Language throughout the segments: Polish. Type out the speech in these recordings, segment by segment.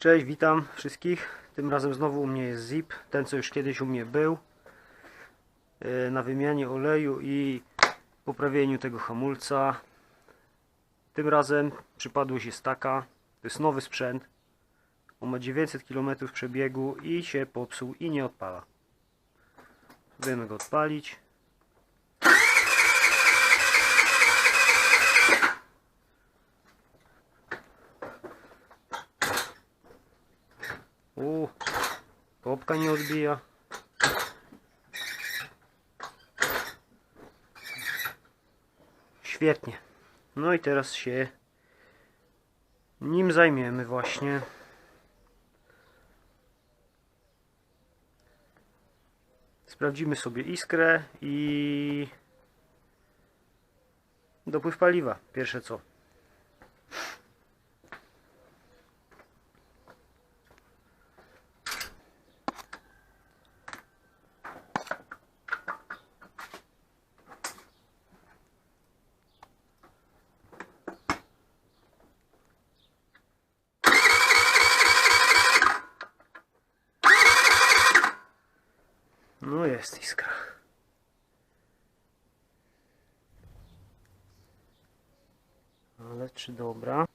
Cześć, witam wszystkich. Tym razem znowu u mnie jest Zip, ten co już kiedyś u mnie był. e, Na wymianie oleju i poprawieniu tego hamulca. Tym razem przypadłość jest taka, to jest nowy sprzęt. On ma 900 km przebiegu i się popsuł i nie odpala. Spróbujemy go odpalić. U, nie odbija. Świetnie. No i teraz się nim zajmiemy właśnie. Sprawdzimy sobie iskrę i dopływ paliwa. Pierwsze co. No jest iskra. Ale czy dobra?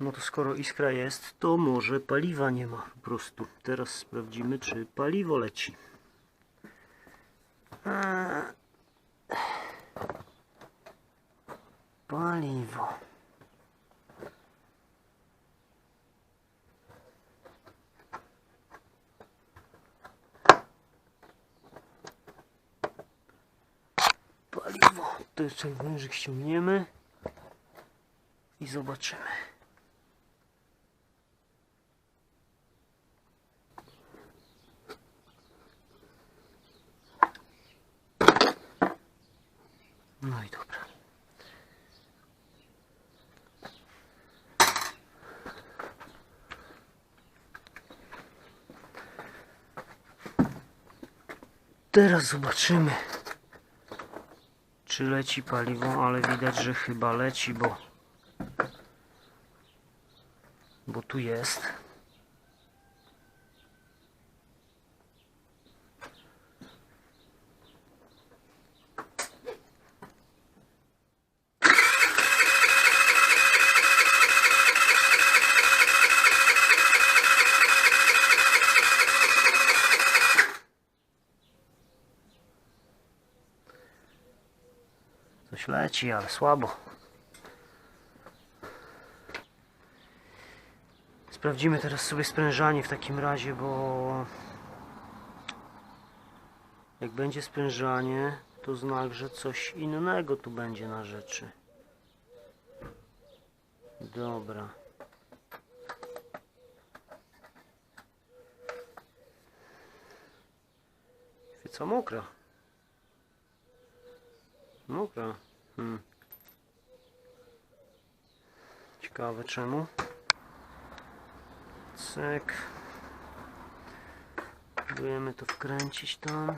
No to skoro iskra jest, to może paliwa nie ma po prostu. Teraz sprawdzimy, czy paliwo leci. Paliwo. Paliwo. To jeszcze wężyk ściągniemy i zobaczymy. No i dobra. Teraz zobaczymy, czy leci paliwo, ale widać, że chyba leci, bo bo tu jest. Coś leci, ale słabo. Sprawdzimy teraz sobie sprężanie w takim razie, bo jak będzie sprężanie, to znak, że coś innego tu będzie na rzeczy. Dobra. Świeca mokra. Mokra. Hmm. Ciekawe czemu. Cyk. Próbujemy to wkręcić tam.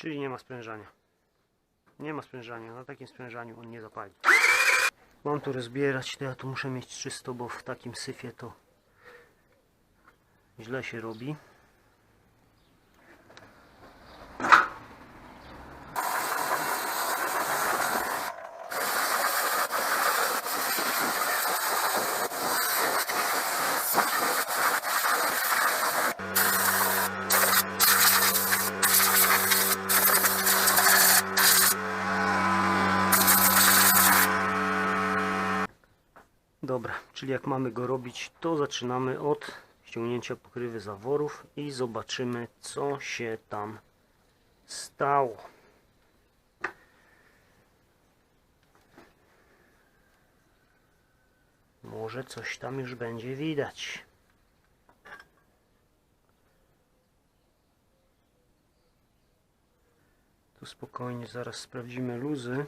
Czyli nie ma sprężania. Nie ma sprężania. Na takim sprężaniu on nie zapali. Mam tu rozbierać, to ja tu muszę mieć czysto, bo w takim syfie to źle się robi. Czyli jak mamy go robić, to zaczynamy od ściągnięcia pokrywy zaworów i zobaczymy, co się tam stało. Może coś tam już będzie widać. Tu spokojnie zaraz sprawdzimy luzy.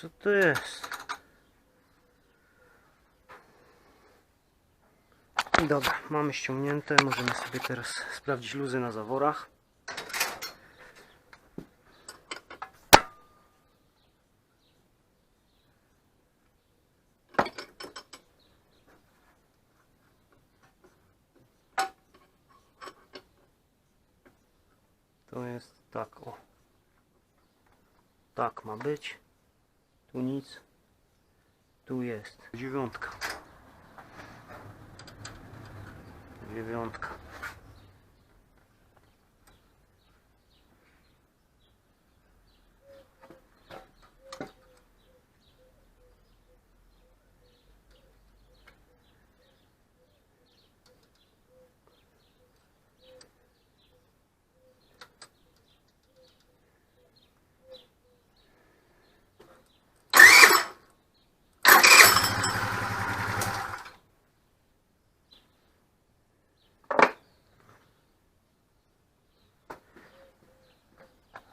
Co to jest? Dobra, mamy ściągnięte. Możemy sobie teraz sprawdzić luzy na zaworach. To jest tak, o. Tak ma być. Tu nic. Tu jest. Dziewiątka. Dziewiątka.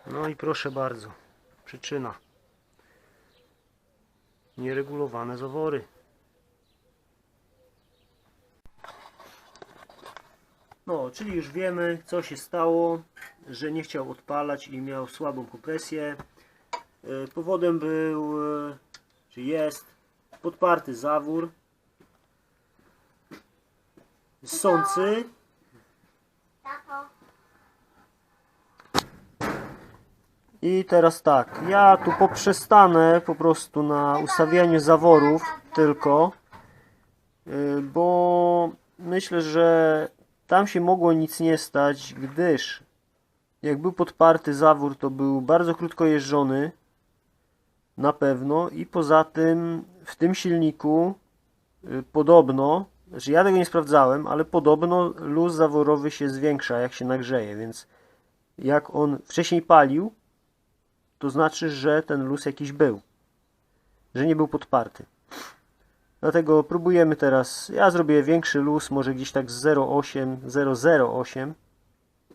No i proszę bardzo. Przyczyna. Nieregulowane zawory. No, czyli już wiemy, co się stało, że nie chciał odpalać i miał słabą kompresję. E, Powodem był, e, czy jest, podparty zawór. Sący. I teraz tak, ja tu poprzestanę po prostu na ustawianiu zaworów tylko, y, bo myślę, że tam się mogło nic nie stać, gdyż jak był podparty zawór, to był bardzo krótko jeżdżony, na pewno, i poza tym w tym silniku y, podobno, znaczy ja tego nie sprawdzałem, ale podobno luz zaworowy się zwiększa, jak się nagrzeje, więc jak on wcześniej palił, to znaczy, że ten luz jakiś był. Że nie był podparty. Dlatego próbujemy teraz. Ja zrobię większy luz, może gdzieś tak z 0,8, 008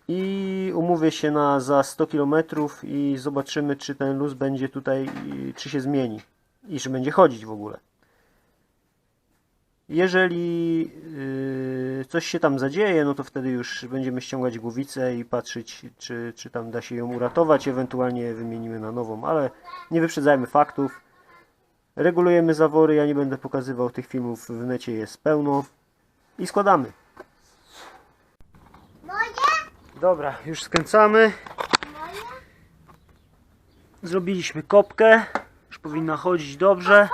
i umówię się na za 100 km i zobaczymy, czy ten luz będzie tutaj, czy się zmieni i czy będzie chodzić w ogóle. Jeżeli yy, coś się tam zadzieje, no to wtedy już będziemy ściągać głowicę i patrzeć, czy, czy tam da się ją uratować, ewentualnie wymienimy na nową, ale nie wyprzedzajmy faktów. Regulujemy zawory, ja nie będę pokazywał tych filmów, w necie jest pełno i składamy. Dobra, już skręcamy. Zrobiliśmy kopkę, już powinna chodzić dobrze.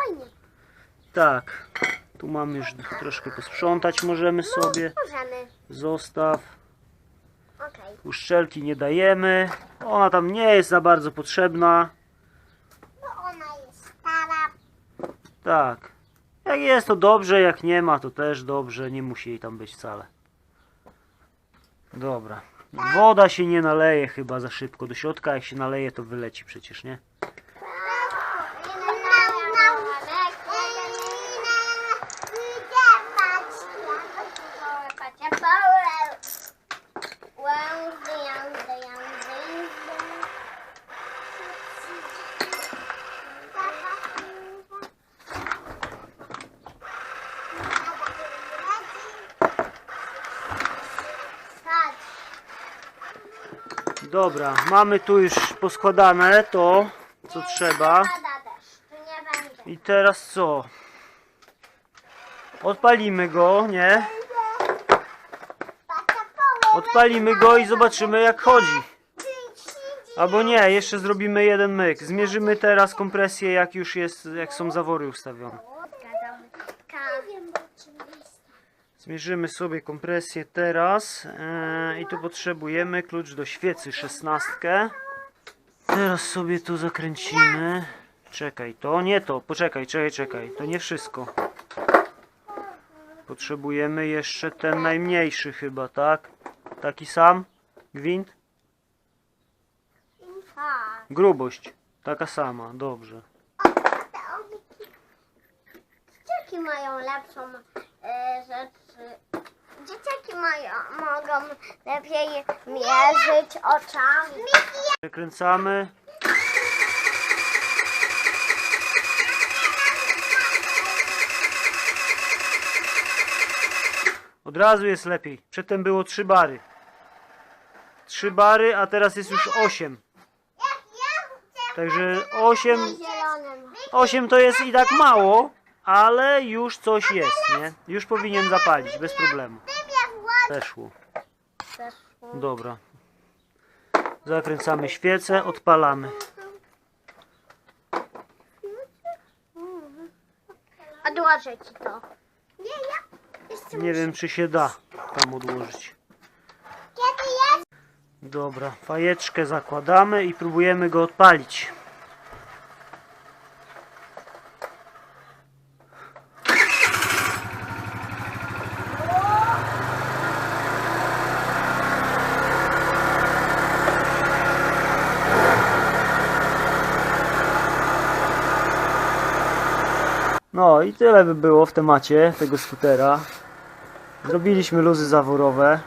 Tak, tu mamy już troszkę posprzątać, możemy sobie. możemy, Zostaw. okej, Uszczelki nie dajemy. Ona tam nie jest za bardzo potrzebna. bo ona jest stara, Tak. Jak jest to dobrze, jak nie ma to też dobrze. Nie musi jej tam być wcale. Dobra. Woda się nie naleje chyba za szybko do środka. Jak się naleje to wyleci przecież, nie? Dobra, mamy tu już poskładane to, co trzeba. I teraz co? Odpalimy go, nie? Odpalimy go i zobaczymy jak chodzi. Albo nie, jeszcze zrobimy jeden myk. Zmierzymy teraz kompresję jak już jest, jak są zawory ustawione. Zmierzymy sobie kompresję teraz e, i tu potrzebujemy klucz do świecy 16. Teraz sobie tu zakręcimy. Czekaj, to nie to, poczekaj, czekaj, czekaj, to nie wszystko. Potrzebujemy jeszcze ten najmniejszy chyba, tak? Taki sam? Gwint? Grubość. Taka sama, dobrze. Dzieciaki mają lepszą e, rzecz. Dzieciaki mają, mogą lepiej mierzyć oczami. Przekręcamy. Od razu jest lepiej. Przedtem było 3 bary. 3 bary, a teraz jest już 8. Także 8, Zielonym. 8 to jest i tak mało, ale już coś jest, nie? Już powinien zapalić, bez problemu. Weszło. Dobra. Zakręcamy świecę, odpalamy. Odłożę ci to. Nie, ja Nie wiem, czy się da tam odłożyć. Kiedy jest? Dobra, fajeczkę zakładamy i próbujemy go odpalić. No i tyle by było w temacie tego skutera. Zrobiliśmy luzy zaworowe.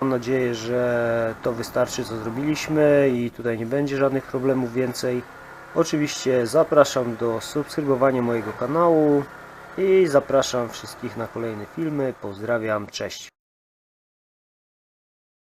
Mam nadzieję, że to wystarczy co zrobiliśmy i tutaj nie będzie żadnych problemów więcej. Oczywiście zapraszam do subskrybowania mojego kanału i zapraszam wszystkich na kolejne filmy. Pozdrawiam, cześć.